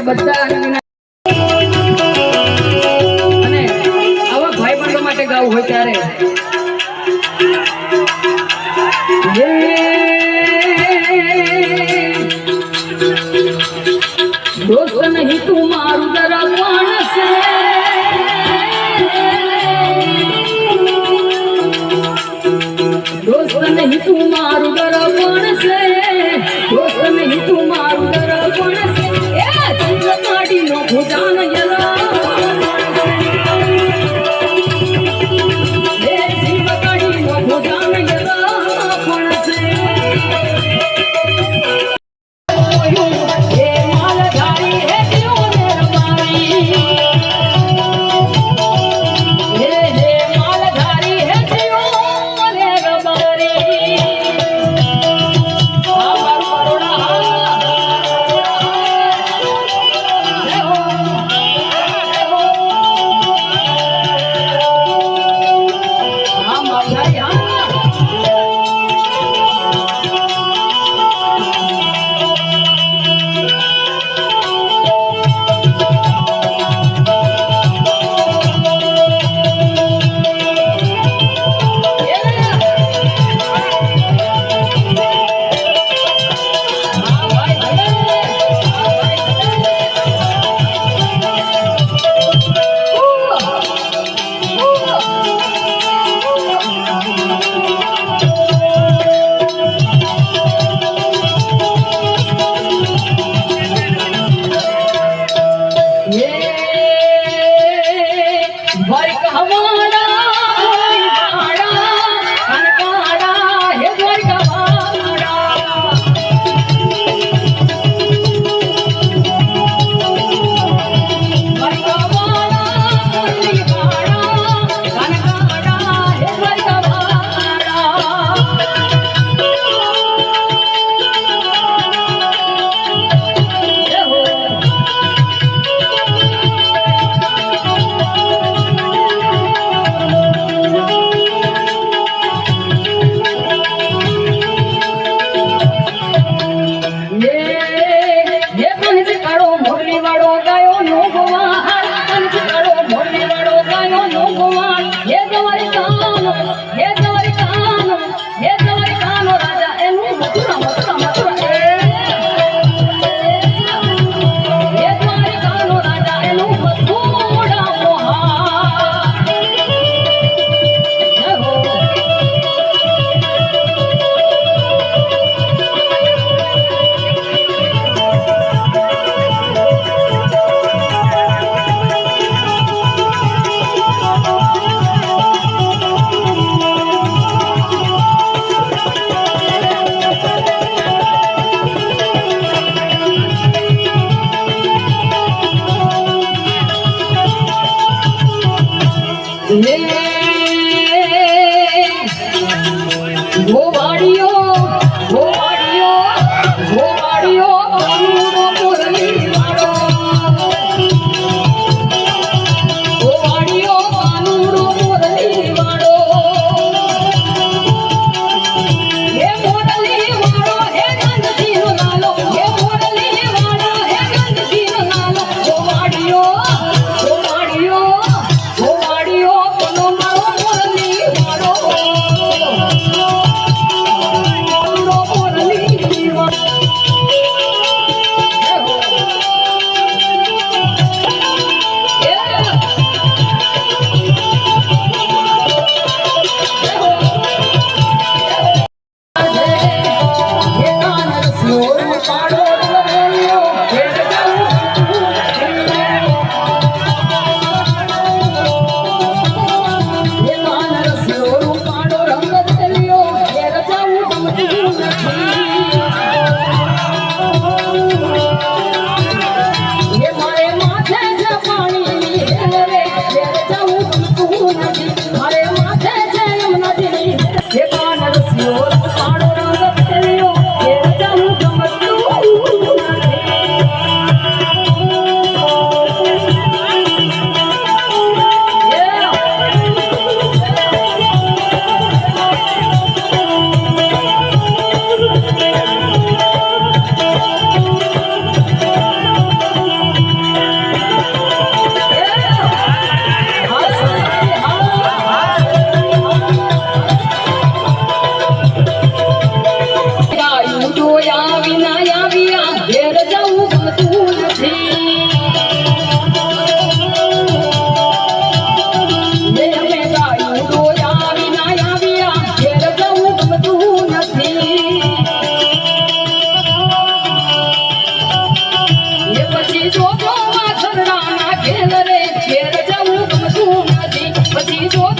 આપણે બધા માટે ગાવું હોય ત્યારે દોસ્ત નહીં તું મારું દરવા Oh, Thank you.